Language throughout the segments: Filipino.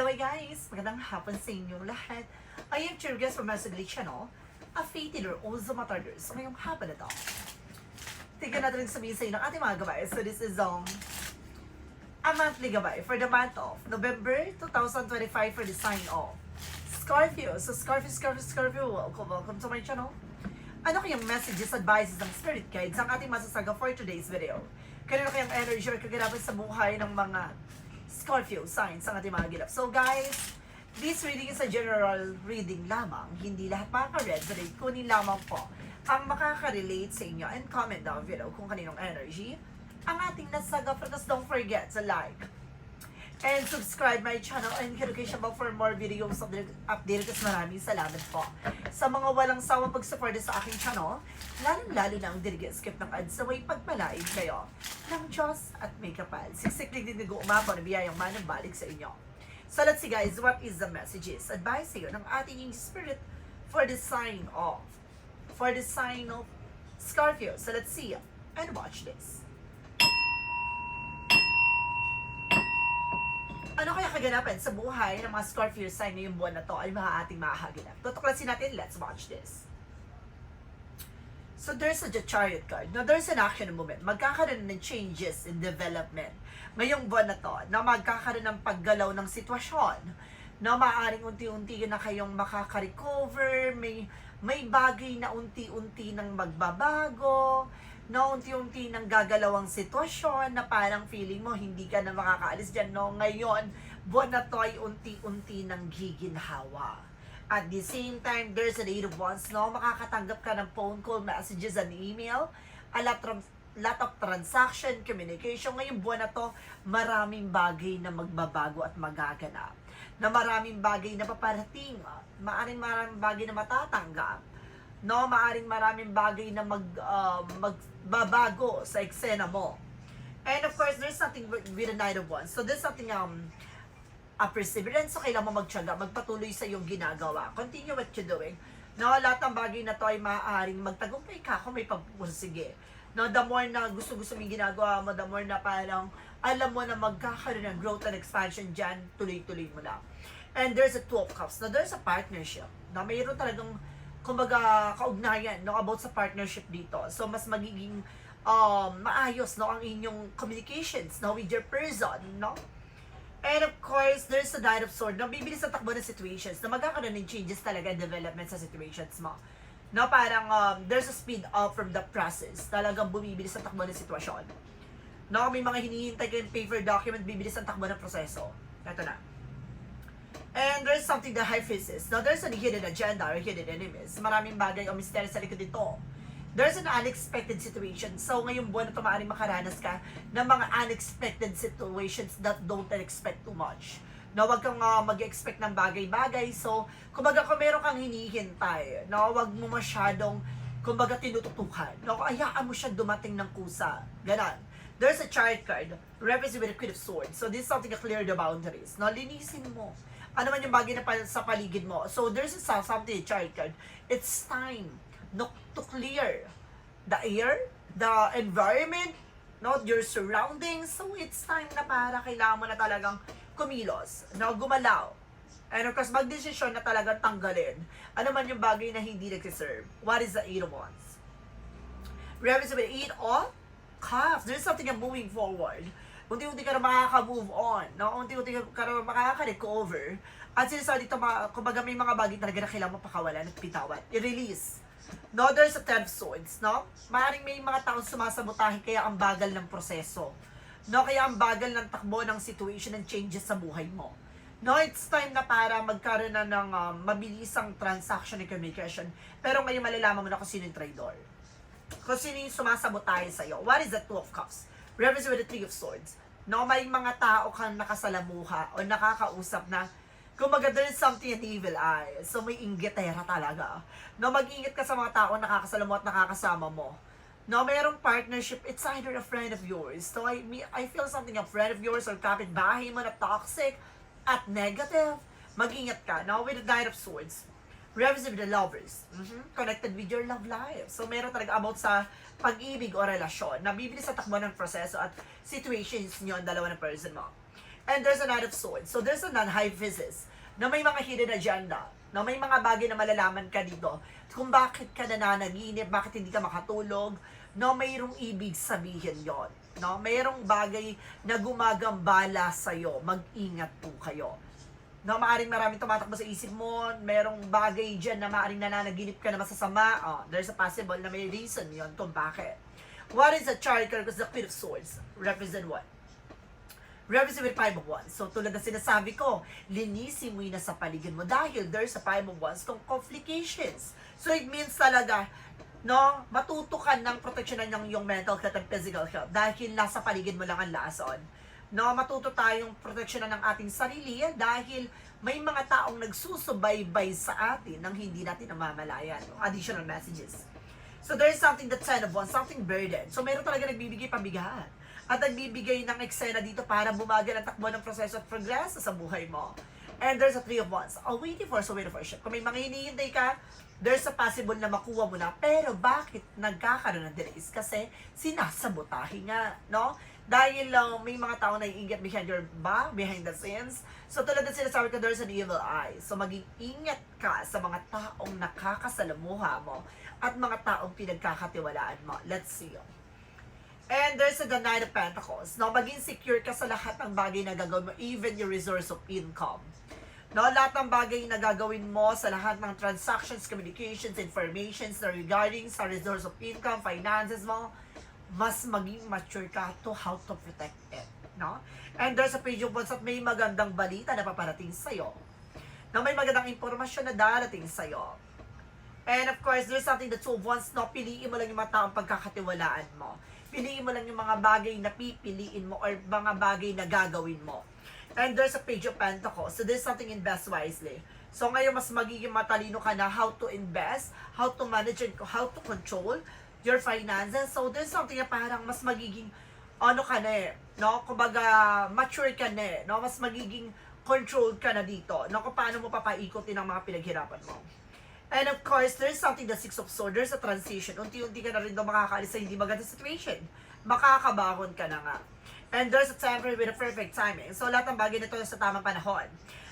Hello guys! Magandang hapon sa inyo lahat. I am Chirgas from Masagli Channel, a faith healer also matarders. So ngayong hapon na to, tignan natin rin sabihin sa inyo ng ating mga gabay. So this is um, a monthly gabay for the month of November 2025 for the sign of Scorpio. So Scorpio, Scorpio, Scorpio, welcome, welcome to my channel. Ano kayang messages, advices ng spirit guides ang ating masasaga for today's video? Kanino kayang energy or kaganapan sa buhay ng mga Scorpio signs ang ating mga gilap. So guys, this reading is a general reading lamang. Hindi lahat makaka-resonate, kunin lamang po ang makaka-relate sa inyo and comment down below kung kaninong energy ang ating nasaga. But don't forget to like, and subscribe my channel and education bell for more videos updated kasi maraming salamat po. Sa mga walang sawang pagsuporta sa aking channel lalong-lalo na ang dirige skip ng ads sa way pagpalain kayo ng Diyos at may kapal. Siksiklig din nag-uumapo na biyayang manang balik sa inyo. So let's see guys what is the messages? Advice sa'yo ng ating spirit for the sign of for the sign of Scorpio. So let's see and watch this Ano kaya kaganapan sa buhay ng mga Scorpio sign ngayong buwan na to ay mga ating mahahaganap? Tutuklasin natin, let's watch this. So there's a chariot card. Now there's an action moment. Magkakaroon ng changes in development ngayong buwan na to na magkakaroon ng paggalaw ng sitwasyon na maaaring unti-unti na kayong makaka-recover, may, may bagay na unti-unti nang magbabago, na unti-unti nang gagalaw ang sitwasyon na parang feeling mo hindi ka na makakaalis dyan. No, ngayon, buwan na to ay unti-unti nang giginhawa. At the same time, there's an eight of wands, no? Makakatanggap ka ng phone call, messages, and email. A lot of, lot of transaction, communication. Ngayong buwan na to, maraming bagay na magbabago at magaganap. Na maraming bagay na paparating. Maaring maraming bagay na matatanggap no maaring maraming bagay na mag uh, magbabago sa eksena mo. And of course there's something with the Knight of Wands. So there's something um a perseverance. So kailangan mo magtiyaga magpatuloy sa iyong ginagawa. Continue what you're doing. No lahat ng bagay na to ay maaaring magtagumpay ka kung may pagpursige no the more na gusto-gusto mong ginagawa mo the more na parang alam mo na magkakaroon ng growth and expansion dyan tuloy-tuloy mo lang and there's a two of cups. Na there's a partnership. Na mayroon talagang kumbaga kaugnayan no about sa partnership dito. So mas magiging um, maayos no ang inyong communications no with your person no. And of course, there's a Knight of Sword na bibilis sa takbo ng situations na magkakaroon ng changes talaga development sa situations mo. No, parang um, there's a speed up from the process. Talagang bumibilis sa takbo ng sitwasyon. No, may mga hinihintay kayong paper document, bibilis ang takbo ng proseso. Ito na. And there's something that high faces. Now, there's a hidden agenda or hidden enemies. Maraming bagay o misteryo sa likod dito. There's an unexpected situation. So, ngayong buwan na ito, maaaring makaranas ka ng mga unexpected situations that don't expect too much. No, wag kang uh, mag-expect ng bagay-bagay. So, kumbaga kung meron kang hinihintay, no, wag mo masyadong kumbaga tinututukan. No, ayaan mo siya dumating ng kusa. Ganon. There's a chart card, represented with a Queen of Swords. So, this is something to clear the boundaries. No, linisin mo ano man yung bagay na pa- sa paligid mo. So, there's a something, child card. It's time no, to clear the air, the environment, no, your surroundings. So, it's time na para kailangan mo na talagang kumilos, no, gumalaw. Of course, magdesisyon na talagang tanggalin. Ano man yung bagay na hindi nagsiserve. What is the eight of wands? With eight of cups. There's something moving forward unti-unti ka na makaka-move on, no? Unti-unti ka na makaka-recover. At sinasabi dito, mga, kumbaga may mga bagay talaga na kailangan mo pakawalan at pitawan. I-release. No, there's a ten of swords, no? Maaaring may mga taong sumasabotahe kaya ang bagal ng proseso. No, kaya ang bagal ng takbo ng situation and changes sa buhay mo. No, it's time na para magkaroon na ng um, mabilisang transaction and communication. Pero ngayon malalaman mo na kung sino yung traidor. Kung sino yung sumasabotahe sa'yo. What is the two of cups? Represent with the Three of Swords. No, may mga tao kang nakasalamuha o nakakausap na kumbaga there is something an evil eye. So may inggitera talaga. No, mag-ingat ka sa mga tao nakakasalamuha at nakakasama mo. No, mayroong partnership, it's either a friend of yours. So I, I feel something a friend of yours or kapitbahay mo na toxic at negative. Mag-ingat ka. No, with the Knight of Swords represent with the lovers. Mhm. Connected with your love life. So, meron talaga about sa pag-ibig o relasyon na bibili sa takbo ng proseso at situations nyo ang dalawa ng person mo. And there's a Knight of Swords. So there's a non-high physis na may mga hidden agenda, na may mga bagay na malalaman ka dito kung bakit ka nananaginip, bakit hindi ka makatulog, no, mayroong ibig sabihin yon no? Mayroong bagay na gumagambala sa'yo, mag-ingat po kayo. No, maaring maraming tumatakbo sa isip mo, merong bagay dyan na maaring nananaginip ka na masasama, oh, there's a possible na may reason yon kung bakit. What is chariot card? Because the Queen of Swords represent what? Represent with Five of Wands. So, tulad na sinasabi ko, linisin mo yun sa paligid mo dahil there's a Five of Wands kung complications. So, it means talaga, no, matuto ka ng proteksyonan ng yung mental health and physical health dahil nasa paligid mo lang ang lason. No, matuto tayong proteksyonan ng ating sarili dahil may mga taong nagsusubaybay sa atin nang hindi natin namamalayan. No? Additional messages. So there is something that ten of wands, something burden. So meron talaga nagbibigay pabigat. At nagbibigay ng eksena dito para bumagal ang takbo ng proseso at progress sa buhay mo. And there's a three of wands. Oh, waiting for, so waiting for a. Kung may mga hinihintay ka, there's a possible na makuha mo na. Pero bakit nagkakaroon ng delays? Kasi sinasabotahe nga, no? Dahil lang may mga tao na iingat behind your back, behind the scenes. So tulad ng sinasabi ko, there's an evil eye. So maging ingat ka sa mga taong nakakasalamuha mo at mga taong pinagkakatiwalaan mo. Let's see. And there's the Knight of Pentacles. No, maging secure ka sa lahat ng bagay na gagawin mo, even your resource of income. No, lahat ng bagay na gagawin mo sa lahat ng transactions, communications, informations na regarding sa resource of income, finances mo, mas maging mature ka to how to protect it. No? And there's a page of wands at may magandang balita na paparating sa'yo. Na may magandang impormasyon na darating sa'yo. And of course, there's something that so once no, piliin mo lang yung mga taong pagkakatiwalaan mo. Piliin mo lang yung mga bagay na pipiliin mo or mga bagay na gagawin mo. And there's a page of pentacles. So there's something invest wisely. So ngayon mas magiging matalino ka na how to invest, how to manage and how to control your finances. So there's something na parang mas magiging ano ka na eh, no? Kumbaga, mature ka na eh, no? Mas magiging controlled ka na dito, no? Kung paano mo papaikotin ang mga pinaghirapan mo. And of course, there's something the Six of Swords, there's a transition. Unti-unti ka na rin daw makakaalis sa hindi maganda situation. Makakabahon ka na nga. And there's a temporary with a perfect timing. So, lahat ng bagay na to sa tamang panahon.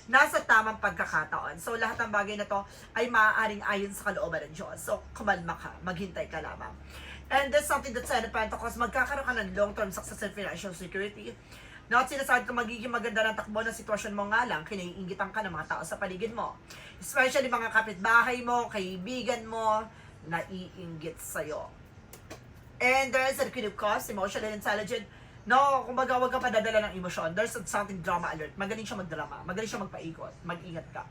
Nasa tamang pagkakataon. So, lahat ng bagay na to ay maaaring ayon sa kalooban ng Diyos. So, kumalma ka. Maghintay ka lamang. And there's something that of Pentacles, magkakaroon ka ng long-term success and financial security. Not sinasabi ko magiging maganda ng takbo ng sitwasyon mo nga lang, kinaiingitan ka ng mga tao sa paligid mo. Especially mga kapitbahay mo, kaibigan mo, naiinggit sa'yo. And there is a Queen of Cups, emotional intelligent. No, kumbaga wag ka padadala ng emosyon. There's something drama alert. Magaling siya magdrama. Magaling siya magpaikot. Mag-ingat ka.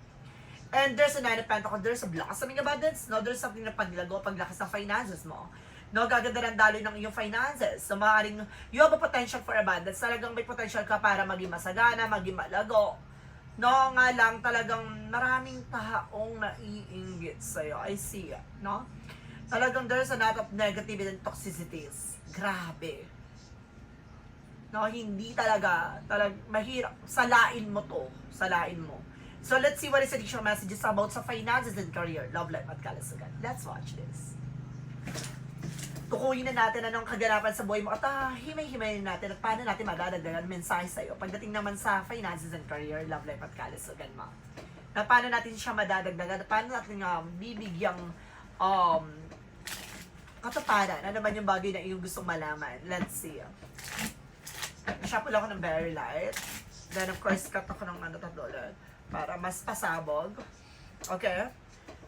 And there's a Nine of Pentacles. There's a blossoming abundance. No, there's something na paglago, paglakas ng finances mo. No, gaganda ng daloy ng iyong finances. So, maaaring you have a potential for abundance. Talagang may potential ka para maging masagana, maging malago. No, nga lang talagang maraming taong naiinggit sa'yo. I see no? Talagang there's a lot of negativity and toxicities. Grabe. No, hindi talaga, talag, mahirap. Salain mo to. Salain mo. So, let's see what is additional messages about sa finances and career, love life at kalusugan. Let's watch this. Tukuyin na natin anong kaganapan sa buhay mo at ah, himay-himayin natin at paano natin madadagdagan mensahe sa'yo pagdating naman sa finances and career, love life at kalusugan mo. Na paano natin siya madadagdagan at paano natin um, bibigyang um, katuparan. Ano naman yung bagay na iyong gustong malaman? Let's see. Shuffle ako ng very light. Then of course, cut ako ng ano tatlo para mas pasabog. Okay?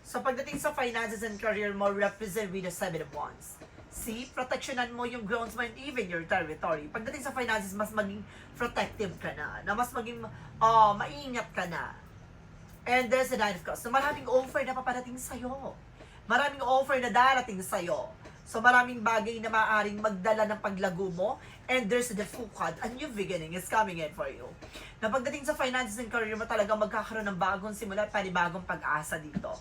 So pagdating sa finances and career mo, represent with the seven of wands. See, protectionan mo yung grounds mo and even your territory. Pagdating sa finances, mas maging protective ka na. Na mas maging, oh, maingat ka na. And there's a nine of cups. So maraming offer na paparating sa'yo. Maraming offer na darating sa'yo. So maraming bagay na maaaring magdala ng paglago mo. And there's the fukad. A new beginning is coming in for you. Na pagdating sa finances and career mo talaga magkakaroon ng bagong simula at panibagong pag-asa dito.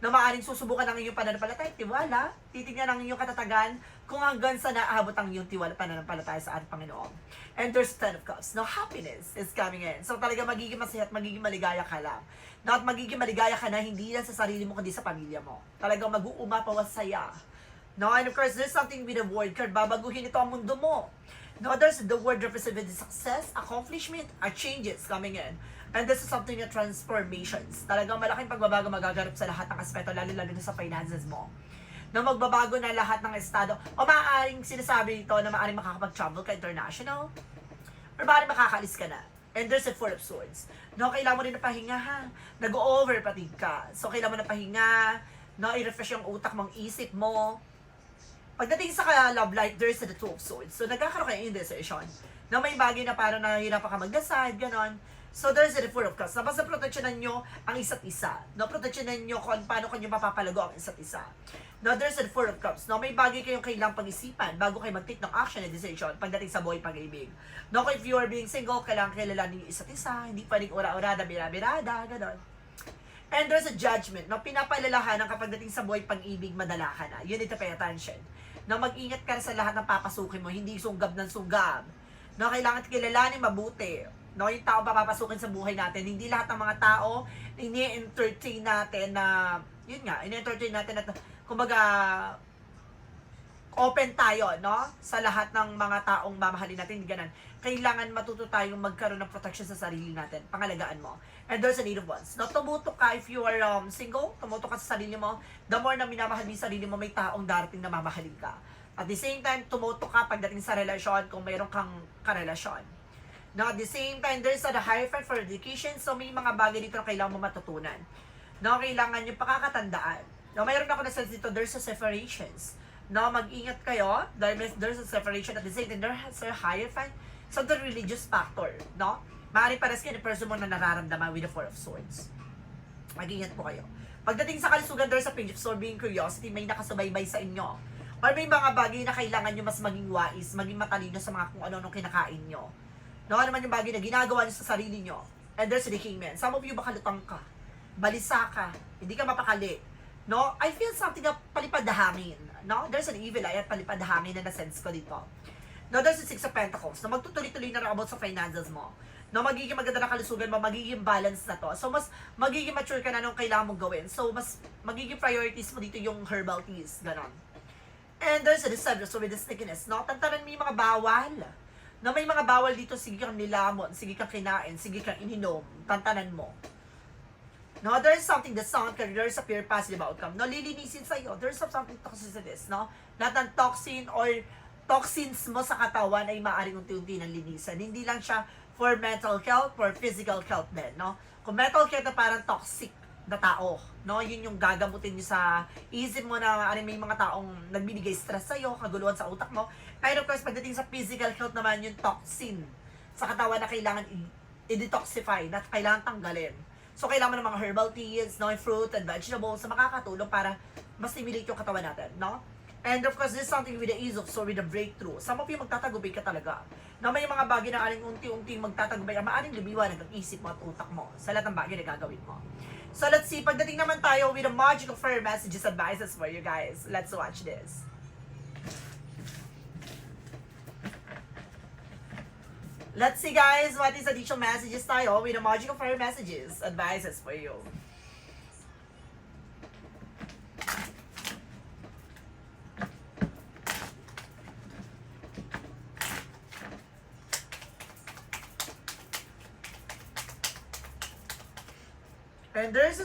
Na maaaring susubukan ng iyong pananampalataya, tiwala, titignan ang iyong katatagan kung hanggang sa naabot ang iyong tiwala pananampalataya sa ating Panginoon. And there's ten of cups. No, happiness is coming in. So talaga magiging masaya at magiging maligaya ka lang. Na at magiging maligaya ka na hindi lang sa sarili mo kundi sa pamilya mo. Talagang mag-uumapaw saya. No, and of course, there's something with the word card. Babaguhin ito ang mundo mo. No, there's the word represented success, accomplishment, or changes coming in. And this is something na transformations. Talagang malaking pagbabago magaganap sa lahat ng aspeto, lalo-lalo na sa finances mo. Na magbabago na lahat ng estado. O maaaring sinasabi ito na maaaring makakapag-travel ka international. Or maaaring makakaalis ka na. And there's a four of swords. No, kailangan mo rin na pahinga ha. Nag-over fatigue ka. So, kailangan mo na pahinga. No, i-refresh yung utak mong isip mo. Pagdating sa love life, there's the two of swords. So, nagkakaroon kayo indecision. Na may bagay na parang nahihirapan ka mag-decide, ganon. So, there's the four of cups. Na basta proteksyonan nyo ang isa't isa. No, proteksyonan nyo kung paano kanyo mapapalago ang isa't isa. No, there's the four of cups. No, may bagay kayong kailangang pag-isipan bago kayo mag-take ng action and decision pagdating sa buhay pag-ibig. No, if you are being single, kailangan kilalanin yung isa't isa. Hindi pwedeng ura-urada, bira-birada, ganon. And there's a judgment, no? Pinapalalahanan kapag dating sa buhay pag-ibig, madala ka na. You need to pay attention. No, mag-ingat ka sa lahat ng papasukin mo, hindi sunggab ng sunggab. No, kailangan kilalanin mabuti. No, yung tao papapasukin sa buhay natin. Hindi lahat ng mga tao, ini-entertain natin na, yun nga, ini-entertain natin na, kumbaga, open tayo, no? Sa lahat ng mga taong mamahalin natin, ganun. Kailangan matuto tayong magkaroon ng protection sa sarili natin. Pangalagaan mo. And there's a need of ones. No, tumutok ka if you are um, single, tumutok ka sa sarili mo. The more na minamahal mo yung sarili mo, may taong darating na mamahalin ka. At the same time, tumutok ka pagdating sa relasyon kung mayroon kang karelasyon. No, at the same time, there's a higher fight for education. So, may mga bagay dito na kailangan mo matutunan. No, kailangan yung pakakatandaan. No, mayroon ako na sense dito, there's a separations. No, mag-ingat kayo. There's a separation at the same time, there's a higher fight. So, the religious factor. No? Maaari pares kayo ni person mo na nararamdaman with the Four of Swords. Mag-ingat po kayo. Pagdating sa kalisugan, there's a page of sword being curiosity, may nakasubaybay sa inyo. Or may mga bagay na kailangan nyo mas maging wais, maging matalino sa mga kung ano-ano kinakain nyo. No, ano man yung bagay na ginagawa nyo sa sarili nyo. And there's the kingman. Some of you bakalutang ka. Balisa ka. Hindi ka mapakali. No? I feel something na palipad. No? There's an evil eye at palipad na na-sense ko dito. No, there's a Six of Pentacles na magtutuloy-tuloy na rin about sa finances mo. No, magiging maganda na kalusugan mo, magiging balance na to. So, mas magiging mature ka na nung kailangan mong gawin. So, mas magiging priorities mo dito yung herbal teas. Ganon. And there's a deception so with the stickiness, no? Tantanan mo yung mga bawal. Na may mga bawal dito, sige kang nilamon, sige kang kinain, sige kang ininom, tantanan mo. No, there's something that sound can there's a pure positive outcome. No, lilinisin sa iyo. There's something toxic sa this, no? Lahat ng toxin or toxins mo sa katawan ay maaaring unti-unti nang linisan. Hindi lang siya for mental health, for physical health din, no? Kung mental health na parang toxic na tao, no? Yun yung gagamutin niyo sa isip mo na maaaring may mga taong nagbibigay stress sa iyo, kaguluhan sa utak mo. Pero of course, pagdating sa physical health naman, yung toxin sa katawan na kailangan i-detoxify, na kailangan tanggalin. So, kailangan ng mga herbal teas, no, fruit and vegetables na makakatulong para mas stimulate yung katawan natin, no? And of course, this is something with the ease of so with the breakthrough. Some of you magtatagubay ka talaga. Na may mga bagay na aling unti-unti magtatagubay, ang maaring lumiwanag ang isip mo at utak mo sa lahat ng bagay na gagawin mo. So let's see, pagdating naman tayo with the magical fire messages advices for you guys. Let's watch this. Let's see guys, what is additional messages tayo with the magical fire messages advices for you.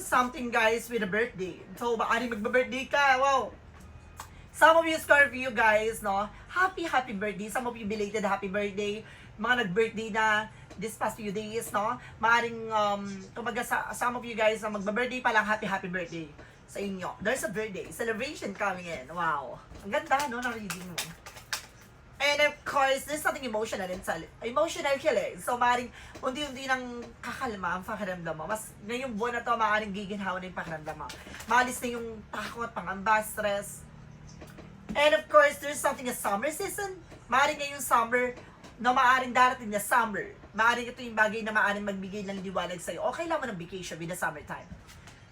Something guys with a birthday. So, maaari magba-birthday ka. Wow. Some of you Scorpio guys, no? Happy, happy birthday. Some of you belated happy birthday. Mga nag-birthday na this past few days, no? Maaring, um, kumbaga some of you guys na magba-birthday pa lang, happy, happy birthday sa inyo. There's a birthday celebration coming in. Wow. Ang ganda, no? Na reading mo. And of course, there's something emotional in sa emotional healing. So, maaaring unti-unti nang kakalma ang pakiramdam mo. Mas ngayong buwan na to, maaaring giginhawa na yung pakiramdam mo. Maalis na yung takot, pangamba, stress. And of course, there's something a summer season. Maaaring ngayong summer, na maaaring darating na summer. Maaaring ito yung bagay na maaaring magbigay ng liwanag sa'yo. O kailangan mo ng vacation with the summertime.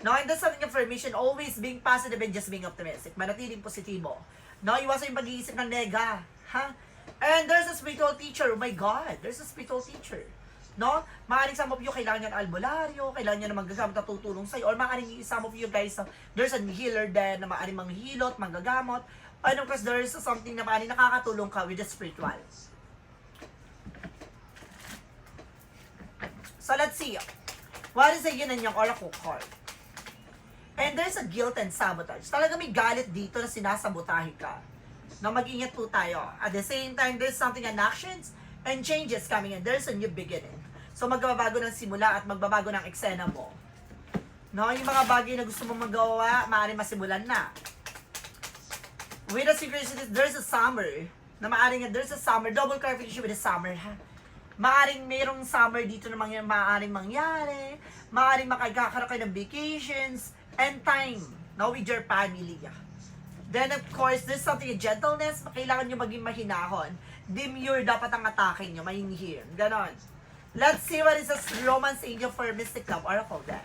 No, and that's something information, always being positive and just being optimistic. Manatiling positibo. No, iwasan yung pag-iisip ng nega. Ha? And there's a spiritual teacher. Oh my God, there's a spiritual teacher. No? Maaaring some of you kailangan ng albularyo, kailangan niya ng manggagamot na tutulong sa'yo. Or maaaring some of you guys, uh, there's a healer din na maaaring manghilot, manggagamot. And of course, there's something na maaaring nakakatulong ka with the spiritual. So let's see. What is the yin and yang oracle card? And there's a guilt and sabotage. Talaga may galit dito na sinasabotahe ka. Na mag-ingat po tayo. At the same time, there's something and actions and changes coming in. There's a new beginning. So magbabago ng simula at magbabago ng eksena mo. No, yung mga bagay na gusto mong magawa, maaari masimulan na. With a synchronicity, there's a summer. Na maaaring there's a summer. Double clarification with a summer, ha? Maaring mayroong summer dito na mangyari, maaaring mangyari. Maaring makagkakaroon kayo ng vacations and time no, with your family. Then, of course, there's something in gentleness. Kailangan nyo maging mahinahon. Demure dapat ang atake nyo. Mahinhin. Ganon. Let's see what is a romance angel for Mystic Love Oracle then.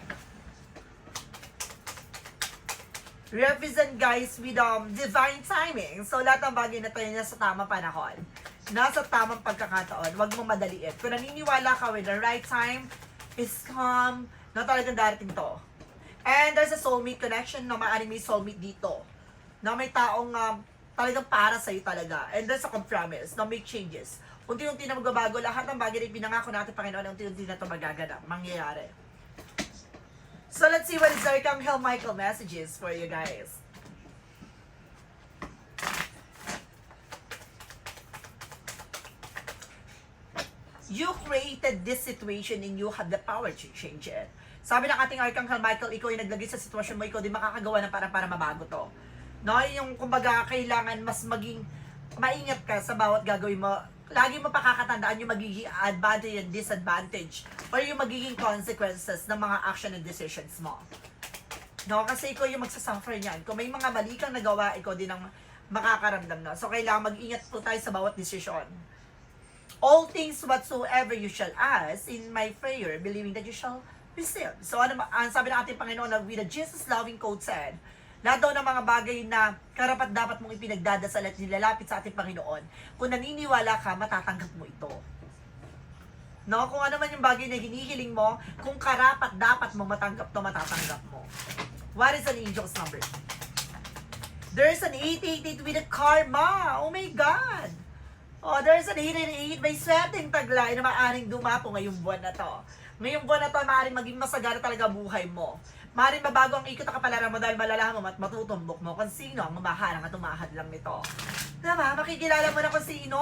represent guys with um, divine timing. So, lahat ng bagay na tayo nasa tamang panahon. Nasa tamang pagkakataon. Huwag mo madaliin. Kung naniniwala ka with the right time, is calm, na talagang darating to. And there's a soulmate connection na maaaring may soulmate dito. Na may taong um, talagang para sa'yo talaga. And there's a compromise na make changes. Unti-unti na magbabago lahat ng bagay na pinangako natin, Panginoon, unti-unti na ito magaganap, mangyayari. So let's see what is Archangel Michael messages for you guys. You created this situation and you have the power to change it. Sabi ng ating Archangel Michael, ikaw yung naglagay sa sitwasyon mo, ikaw din makakagawa ng para para mabago to. No, yung kumbaga kailangan mas maging maingat ka sa bawat gagawin mo. Lagi mo pakakatandaan yung magiging advantage and disadvantage or yung magiging consequences ng mga action and decisions mo. No, kasi ikaw yung magsasuffer niyan. Kung may mga mali kang nagawa, ikaw din ang makakaramdam na. So, kailangan mag-ingat po tayo sa bawat desisyon. All things whatsoever you shall ask in my prayer, believing that you shall receive. So, ano, ang sabi ng ating Panginoon na with a Jesus-loving code said, lahat daw ng mga bagay na karapat dapat mong ipinagdadasal at nilalapit sa ating Panginoon, kung naniniwala ka, matatanggap mo ito. No, kung ano man yung bagay na hinihiling mo, kung karapat dapat mo matanggap to, matatanggap mo. What is an angel's number? There's an 888 with a karma. Oh my God! Oh, there's an 888 may swerteng taglay na maaaring dumapo ngayong buwan na to. Ngayong buwan na to, maaaring maging masagana talaga buhay mo. Maaaring mabago ang ikot na kapalaran mo dahil malalaman mo at matutumbok mo kung sino ang mabaharang at umahad lang nito. Diba? Makikilala mo na kung sino.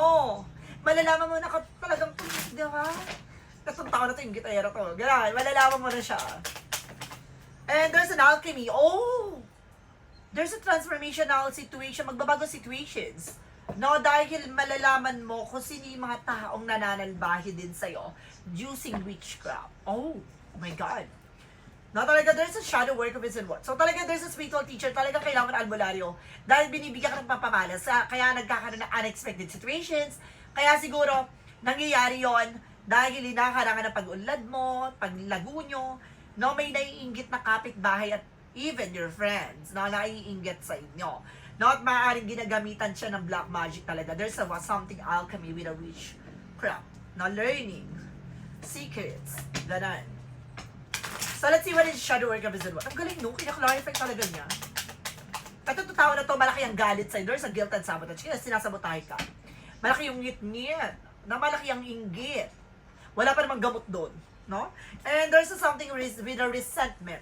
Malalaman mo na kung talagang, diba? Tatong tao na to, yung gitara to. Ganun, malalaman mo na siya. And there's an alchemy. Oh! There's a transformational situation, magbabago situations. No, dahil malalaman mo kung sino yung mga taong nananalbahi din sa'yo using witchcraft. Oh, oh my God. No, talaga there's a shadow work of his and what. So talaga there's a spiritual teacher, talaga kailangan ng albularyo. Dahil binibigyan ka ng pampamalas, sa, kaya nagkakaroon ng unexpected situations. Kaya siguro, nangyayari yon dahil inakarangan ng pag-unlad mo, paglago nyo, no, may naiinggit na kapitbahay at even your friends, no, naiinggit sa inyo. No, at maaaring ginagamitan siya ng black magic talaga. There's a, something alchemy with a witchcraft. No, learning, secrets, ganon. So let's see what is shadow work of his what. Ang galing no, kinaklarify talaga niya. Ito to tao na to, malaki ang galit sa'yo. There's a guilt and sabotage. Kaya sinasabotahe ka. Malaki yung ngit-ngit. Na malaki ang inggit. Wala pa namang gamot doon. No? And there's something with a resentment.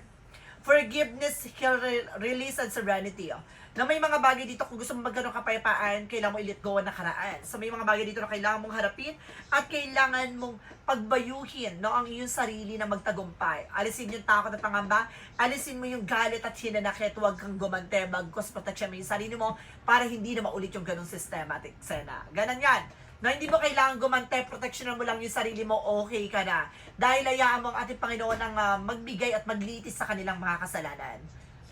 Forgiveness, heal, re- release, and serenity. Oh. Na may mga bagay dito, kung gusto mo magkaroon kapayapaan, kailangan mo i-let go ang nakaraan. So may mga bagay dito na kailangan mong harapin at kailangan mong pagbayuhin no, ang iyong sarili na magtagumpay. Alisin yung takot at pangamba, alisin mo yung galit at hinanakit, huwag kang gumante, bagkos protection mo yung sarili mo para hindi na maulit yung ganong systematic sena. Ganon yan. No, hindi mo kailangan gumante, proteksyonan mo lang yung sarili mo, okay ka na. Dahil hayaan mo ang ating Panginoon ang ah, magbigay at maglitis sa kanilang mga kasalanan.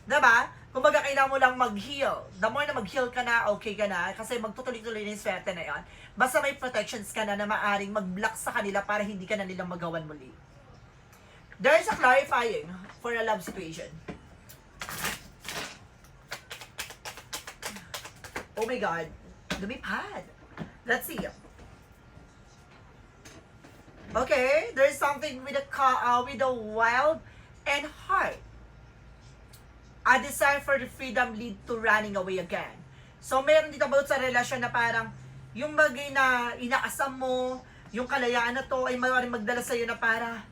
Diba? Kumbaga, kailangan mo lang mag-heal. The more na mag-heal ka na, okay ka na. Kasi magtutuloy-tuloy na yung swerte na yon. Basta may protections ka na na maaring mag-block sa kanila para hindi ka na nilang magawan muli. There's a clarifying for a love situation. Oh my God. Lumipad. Let's see. Okay, there's something with a uh, with a wild and heart. A desire for the freedom lead to running away again. So, meron dito about sa relasyon na parang yung bagay na inaasam mo, yung kalayaan na to ay maaaring magdala sa'yo na para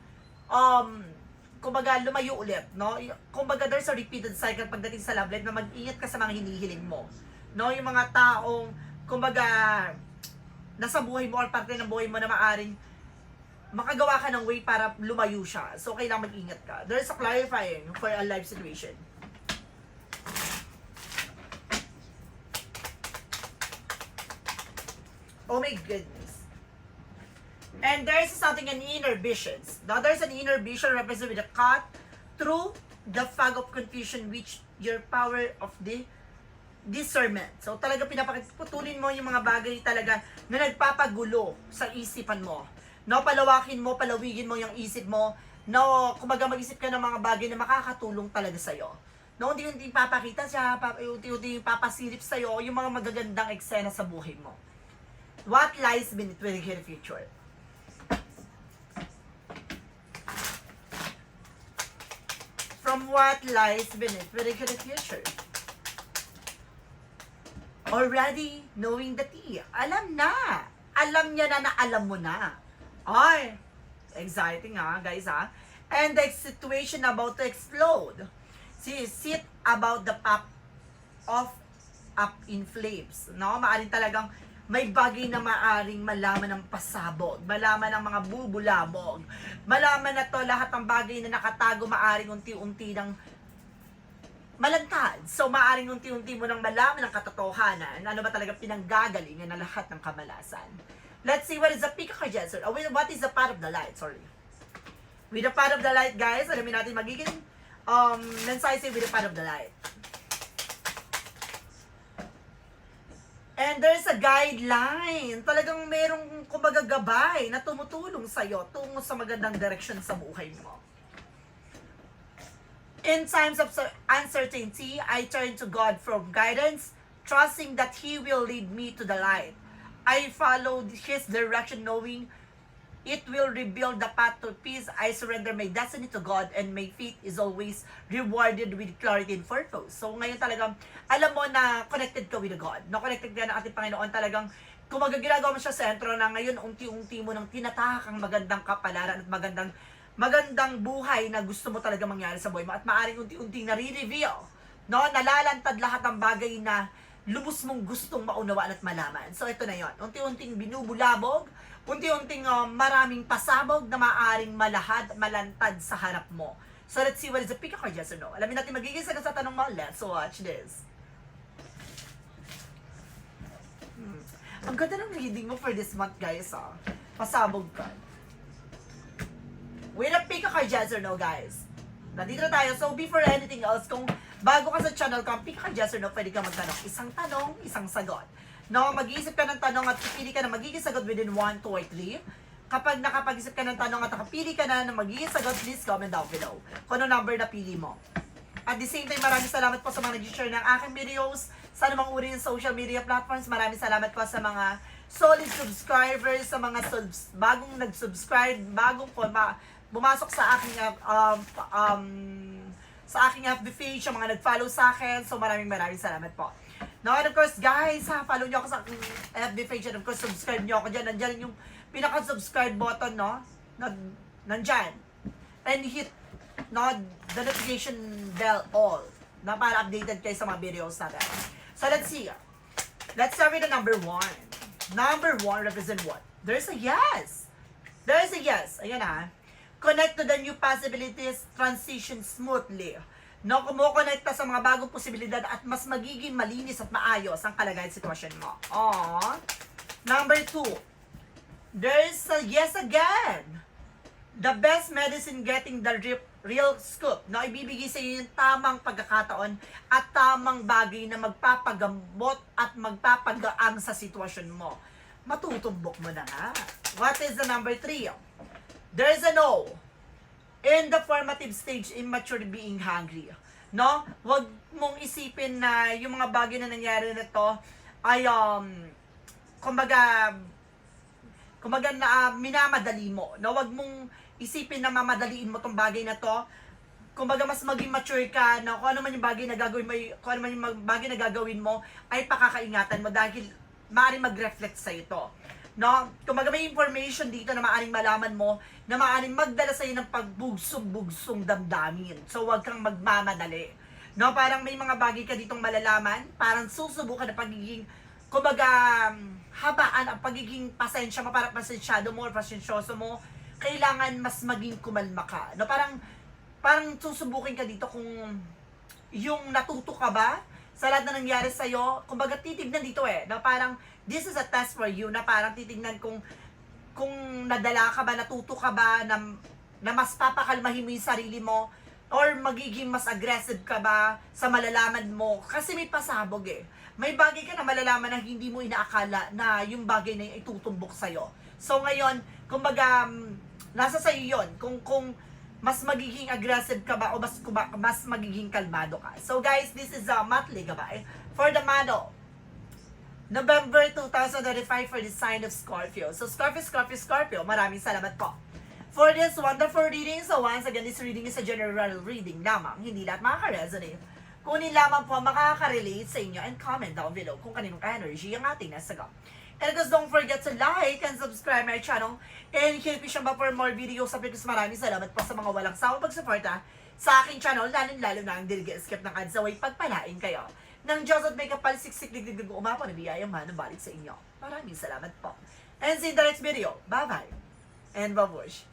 um, kumbaga, lumayo ulit, no? Kumbaga, there's a repeated cycle pagdating sa love life na mag-ingat ka sa mga hinihiling mo. No? Yung mga taong, kumbaga, nasa buhay mo or parte ng buhay mo na maaring makagawa ka ng way para lumayo siya. So, kailangan mag-ingat ka. There's a clarifying for a life situation. Oh my goodness. And there's something an inner visions. Now there's an inner vision represented with a cut through the fog of confusion which your power of the discernment. So talaga pinapakiputulin mo yung mga bagay talaga na nagpapagulo sa isipan mo. No, palawakin mo, palawigin mo yung isip mo. No, kumbaga mag-isip ka ng mga bagay na makakatulong talaga sa'yo. No, unti-unti papakita siya, unti-unti papasilip sa'yo yung mga magagandang eksena sa buhay mo. What lies beneath your future? From what lies beneath your future? Already knowing the tea. Alam na. Alam niya na na alam mo na. Ay, exciting ha, guys ha. And the situation about to explode. See, sit about the pop of up in flames. No? Maaring talagang may bagay na maaring malaman ng pasabog, malaman ng mga bubulabog, malaman na to lahat ng bagay na nakatago maaring unti-unti ng malantad. So, maaring unti-unti mo nang malaman ang katotohanan, ano ba talaga pinanggagalingan na lahat ng kamalasan. Let's see what is the peak of Jesser. Oh, what is the part of the light? Sorry. With the part of the light, guys, alamin natin magiging um, mensahe with the part of the light. And there's a guideline. Talagang merong, kumbaga, gabay na tumutulong sa'yo tungo sa magandang direction sa buhay mo. In times of cer- uncertainty, I turn to God for guidance, trusting that He will lead me to the light. I follow His direction, knowing it will rebuild the path to peace. I surrender my destiny to God and my faith is always rewarded with clarity and purpose. So ngayon talagang alam mo na connected ka with God. No, connected ka ng ating Panginoon talagang kung ginagawa mo siya sentro na ngayon unti-unti mo nang tinatahak ang magandang kapalaran at magandang magandang buhay na gusto mo talaga mangyari sa buhay mo at maaring unti-unti nare-reveal no nalalantad lahat ng bagay na lubos mong gustong maunawaan at malaman. So ito na yon. Unti-unting binubulabog, unti-unting uh, maraming pasabog na maaring malahad, malantad sa harap mo. So let's see what is the pick of yes or no. Alamin natin magiging sa tanong mo. Let's watch this. Hmm. Ang ganda ng reading mo for this month, guys, ah. Pasabog ka. With a pick of yes or no, guys. Nandito na tayo. So, before anything else, kung bago ka sa channel ko, pick ka yes or no, pwede ka magtanong. Isang tanong, isang sagot. No, mag-iisip ka ng tanong at pipili ka na magiging sagot within 1, 2, or 3. Kapag nakapag-isip ka ng tanong at nakapili ka na na magiging sagot, please comment down below kung ano number na pili mo. At the same time, maraming salamat po sa mga nag-share ng aking videos sa anumang uri ng social media platforms. Maraming salamat po sa mga solid subscribers, sa mga subs, bagong nag-subscribe, bagong po, ma, bumasok sa aking uh, um, um, sa aking FB page, yung mga nag-follow sa akin. So maraming maraming salamat po. Now, and of course, guys, ha, follow nyo ako sa aking FB page and of course, subscribe nyo ako dyan. Nandyan yung pinaka-subscribe button, no? Nag, nandyan. And hit, no, the notification bell all na para updated kayo sa mga videos natin. So, let's see. Let's start with the number one. Number one represent what? There's a yes. There's a yes. Ayan ha. Connect to the new possibilities, transition smoothly. No, kumukonekta sa mga bagong posibilidad at mas magiging malinis at maayos ang kalagayan sitwasyon mo. Aww. Number two. There's a yes again. The best medicine getting the re- real scoop. No, ibibigay sa iyo yung tamang pagkakataon at tamang bagay na magpapagamot at magpapagaang sa sitwasyon mo. Matutumbok mo na nga. What is the number three? There's a no. In the formative stage, immature being hungry. No? Huwag mong isipin na yung mga bagay na nangyari na to ay, um, kumbaga, kumbaga na ah, minamadali mo. No, wag mong isipin na mamadaliin mo tong bagay na to. Kumbaga mas maging mature ka na kung ano man yung bagay na gagawin mo, kung ano man yung bagay na gagawin mo ay pakakaingatan mo dahil maaaring mag-reflect sa ito. No? Kumbaga may information dito na maaaring malaman mo na maaaring magdala sa'yo ng pagbugsong-bugsong damdamin. So, huwag kang magmamadali. No? Parang may mga bagay ka ditong malalaman, parang susubukan na pagiging, kumbaga, um, habaan ang pagiging pasensya mo, parang pasensyado mo pasensyoso mo, kailangan mas maging kumalma ka. No? Parang, parang susubukin ka dito kung yung natuto ka ba sa lahat na nangyari sa'yo, kumbaga titignan dito eh, na parang, this is a test for you, na parang titignan kung, kung nadala ka ba, natuto ka ba, na, na mas papakalmahin mo yung sarili mo, or magiging mas aggressive ka ba sa malalaman mo, kasi may pasabog eh. May bagay ka na malalaman na hindi mo inaakala na yung bagay na yung itutumbok sa'yo. So ngayon, kumbaga, mm, nasa sa'yo yun, kung, kung, mas magiging aggressive ka ba o mas, mas magiging kalmado ka. So guys, this is a monthly gabay for the Mano. November 2025 for the sign of Scorpio. So Scorpio, Scorpio, Scorpio, maraming salamat po. For this wonderful reading, so once again, this reading is a general reading lamang. Hindi lahat makaka-resonate. Kunin lamang po makaka-relate sa inyo and comment down below kung kaninong energy ang ating nasagot. And guys, don't forget to like and subscribe my channel. And hit ko ba for more videos. Sabi ko maraming salamat po sa mga walang sawang pagsuporta sa aking channel, lalo-lalo na ang skip ng ads away pagpalain kayo. Nang Diyos at may kapal siksik digdig umapo na biyayang manabalik sa inyo. Maraming salamat po. And see you in the next video. Bye-bye. And babush.